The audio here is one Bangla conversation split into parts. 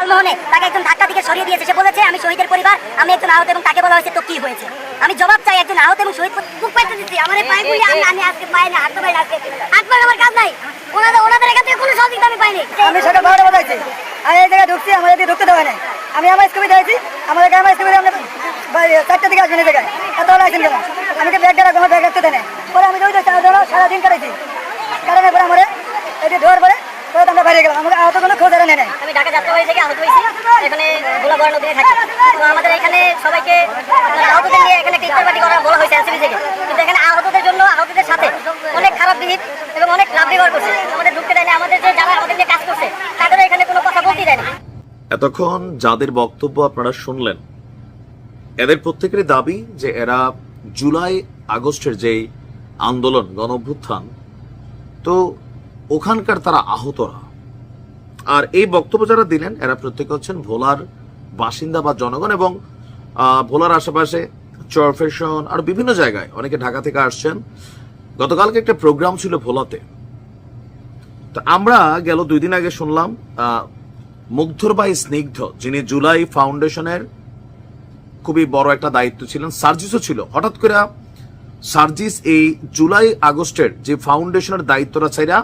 লালমোহনে তাকে একজন ধাক্কা দিকে সরিয়ে দিয়েছে। সে বলেছে, আমি শহীদের পরিবার, আমি একজন আহত এবং তাকে বলা হয়েছে তো কি হয়েছে? আমি জবাব চাই একজন আহত এবং শহীদ বুক পাইতে দিচ্ছি, আমার পায়ে গুলি, আমি আমি আজকে পাই না, হাত আজকে হাত আমার কাজ নাই। ওনাদের ওনাদের এখান কোনো সহযোগিতা আমি পাইনি। আমি সকাল বারোটা আমি এই জায়গায় ঢুকছি আমাদের দিকে ঢুকতে দেওয়া নাই। আমি আমার স্কুলে আমাদের গ্রামের স্কুলে আমরা বা- চারটে দিকে আসবেন এই জায়গায়। হলো আইসেন কেন আমাকে ব্যাগ গেলা আমার ব্যাগ রাখতে দেয়। পরে আমি ওই সারাদিন কাটাইছি। কাটানোর পরে আমার যে ধোয়ার পরে আমরা বাইরে গেলাম আমাকে আহত কোনো খোঁজ নাই। আমি ঢাকা যাত্রাবাড়ি থেকে আহত হয়েছি এখানে গোলাগড় নদীতে থাকি। তো আমাদের এখানে সবাইকে আহতদের নিয়ে এখানে টিচার পার্টি করা বলা হয়েছে এনসিবি থেকে। কিন্তু এখানে আহতদের জন্য আহতদের সাথে অনেক খারাপ বিহিত এবং অনেক লাভ ব্যবহার করছে। আমাদের ঢুকতে দেয়নি আমাদের যে যারা আমাদের নিয়ে কাজ করছে তাদের এখানে কোনো কথা বলতেই দেয়নি। এতক্ষণ যাদের বক্তব্য আপনারা শুনলেন এদের প্রত্যেকেরই দাবি যে এরা জুলাই আগস্টের যে আন্দোলন গণ অভ্যুত্থান তো ওখানকার তারা আহতরা। আর এই বক্তব্য যারা দিলেন, এরা প্রত্যেকে হচ্ছেন ভোলার বাসিন্দা বা জনগণ এবং ভোলার আশেপাশে চরফেশন আর বিভিন্ন জায়গায় অনেকে ঢাকা থেকে আসছেন। গতকালকে একটা প্রোগ্রাম ছিল ভোলাতে। তো আমরা গেল দুই দিন আগে শুনলাম মুগ্ধর ভাই স্নিগ্ধ, যিনি জুলাই ফাউন্ডেশনের খুবই বড় একটা দায়িত্ব ছিলেন, সার্জিসও ছিল। হঠাৎ করে সার্জিস এই জুলাই আগস্টের যে ফাউন্ডেশনের দায়িত্বটা ছাইরা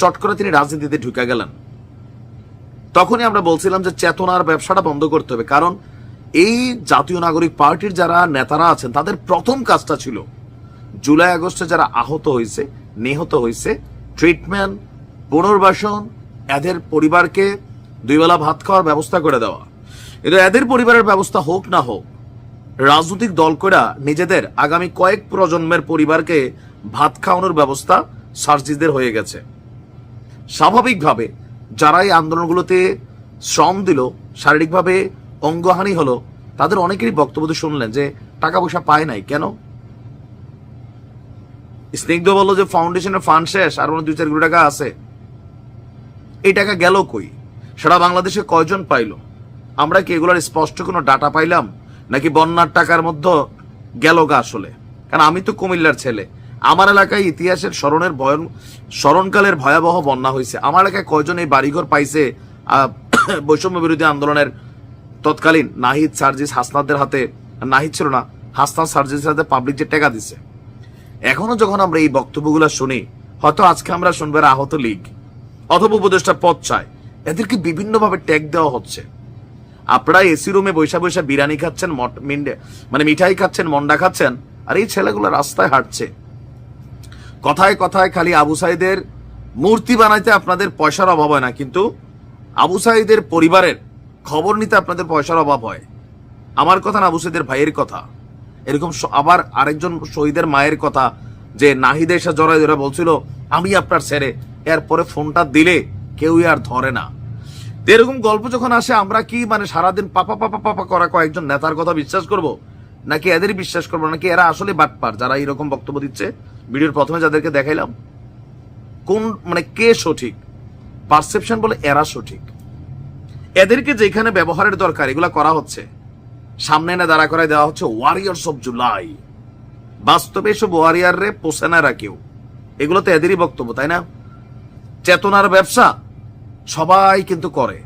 চট করে তিনি রাজনীতিতে ঢুকে গেলেন। তখনই আমরা বলছিলাম যে চেতনার ব্যবসাটা বন্ধ করতে হবে। কারণ এই জাতীয় নাগরিক পার্টির যারা নেতারা আছেন, তাদের প্রথম কাজটা ছিল জুলাই আগস্টে যারা আহত হয়েছে, নিহত হয়েছে ট্রিটমেন্ট পুনর্বাসন, এদের পরিবারকে দুইবেলা ভাত খাওয়ার ব্যবস্থা করে দেওয়া। কিন্তু এদের পরিবারের ব্যবস্থা হোক না হোক, রাজনৈতিক দল করা নিজেদের আগামী কয়েক প্রজন্মের পরিবারকে ভাত খাওয়ানোর ব্যবস্থা সার্জিসদের হয়ে গেছে। স্বাভাবিকভাবে যারা এই আন্দোলনগুলোতে শ্রম দিল, শারীরিকভাবে অঙ্গহানি হলো, তাদের অনেকেরই বক্তব্য তো শুনলেন যে টাকা পয়সা পায় নাই। কেন? স্নিগ্ধ বলল যে ফাউন্ডেশনের ফান্ড শেষ, আর দুই চার কোটি টাকা আছে। এই টাকা গেল কই? সারা বাংলাদেশে কয়জন পাইলো? আমরা কি এগুলোর স্পষ্ট কোনো ডাটা পাইলাম? নাকি বন্যার টাকার মধ্যে গেল গা আসলে? কারণ আমি তো কুমিল্লার ছেলে। আমার এলাকায় ইতিহাসের স্মরণের ভয়ন স্মরণকালের ভয়াবহ বন্যা হয়েছে। আমার এলাকায় কয়জন এই বাড়িঘর পাইছে বৈষম্য বিরোধী আন্দোলনের তৎকালীন নাহিদ সার্জিস হাসনাদের হাতে নাহিদ ছিল না, হাসনাদ সার্জিসের হাতে পাবলিক যে টাকা দিছে। এখনও যখন আমরা এই বক্তব্যগুলো শুনি, হয়তো আজকে আমরা শুনব এরা আহত লীগ, অথবা উপদেষ্টা পদ চায়। এদেরকে বিভিন্নভাবে ট্যাগ দেওয়া হচ্ছে। আপনারা এসি রুমে বৈশা বৈশা বিরিয়ানি খাচ্ছেন মানে মিঠাই খাচ্ছেন, মন্ডা খাচ্ছেন, আর এই ছেলেগুলো রাস্তায় হাঁটছে। কথায় কথায় খালি আবু সাইদের মূর্তি বানাইতে আপনাদের পয়সার অভাব হয় না, কিন্তু আবু সাইদের পরিবারের খবর নিতে আপনাদের পয়সার অভাব হয়। আমার কথা না আবু সাইদের ভাইয়ের কথা। এরকম আবার আরেকজন শহীদের মায়ের কথা যে নাহিদের সাথে জড়াই ধরে বলছিল, আমি আপনার ছেড়ে এরপরে ফোনটা দিলে কেউই আর ধরে না। এরকম গল্প যখন আসে, আমরা কি মানে সারাদিন পাপা পাপা পাপা করা কয়েকজন নেতার কথা বিশ্বাস করব? নাকি এদেরই বিশ্বাস করব, নাকি এরা আসলে বাটপার যারা এরকম বক্তব্য দিচ্ছে? ভিডিওর প্রথমে যাদেরকে দেখাইলাম, কোন মানে কে সঠিক? পারসেপশন বলে এরা সঠিক। এদেরকে যেখানে ব্যবহারের দরকার, এগুলা করা হচ্ছে। সামনে এনে দাঁড়া করায় দেওয়া হচ্ছে ওয়ারিয়ার্স অফ জুলাই বাস্তবে এসব ওয়ারিয়ার রে পোষে না কেউ। এগুলো তো এদেরই বক্তব্য, তাই না? চেতনার ব্যবসা সবাই কিন্তু করে।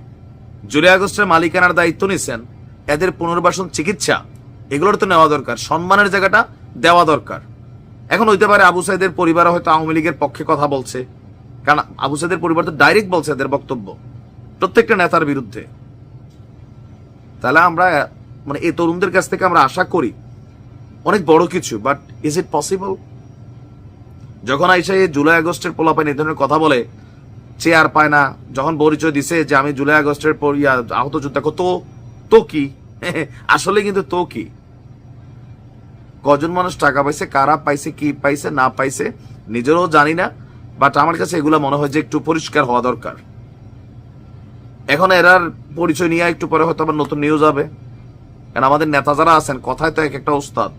জুলাই আগস্টের মালিকানার দায়িত্ব নিছেন, এদের পুনর্বাসন চিকিৎসা। এগুলোর তো নেওয়া দরকার। সম্মানের জায়গাটা দেওয়া দরকার। এখন হইতে পারে আবু সাইদের পরিবার হয়তো আওয়ামী লীগের পক্ষে কথা বলছে। কারণ আবু সাইদের পরিবার তো ডাইরেক্ট বলছে এদের বক্তব্য, প্রত্যেকটা নেতার বিরুদ্ধে। তাহলে আমরা মানে এই তরুণদের কাছ থেকে আমরা আশা করি, অনেক বড় কিছু বাট ইজ ইট পসিবল যখন আইসা এই জুলাই আগস্টের পোলাপাইন এই ধরনের কথা বলে চেয়ার পায় না। যখন পরিচয় দিছে যে আমি জুলাই আগস্টের পর আহত যোদ্ধা তো তো কি? আসলে কিন্তু তো কি? কজন মানুষ টাকা পাইছে, কারা পাইছে, কি পাইছে, না পাইছে, নিজেরও জানি না বাট আমার কাছে এগুলো মনে হয় যে একটু পরিষ্কার হওয়া দরকার। এখন এরার পরিচয় নিয়ে একটু পরে হয়তো আবার নতুন নিউজ হবে। কারণ আমাদের নেতা যারা আছেন, কথায় তো এক একটা ওস্তাদ।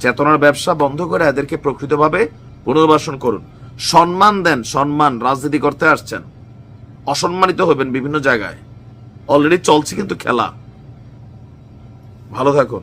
চেতনার ব্যবসা বন্ধ করে এদেরকে প্রকৃতভাবে পুনর্বাসন করুন। সম্মান দেন, সম্মান, রাজনীতি করতে আসছেন। অসম্মানিত হবেন বিভিন্ন জায়গায়। অলরেডি চলছে কিন্তু খেলা। ভালো থাকুন।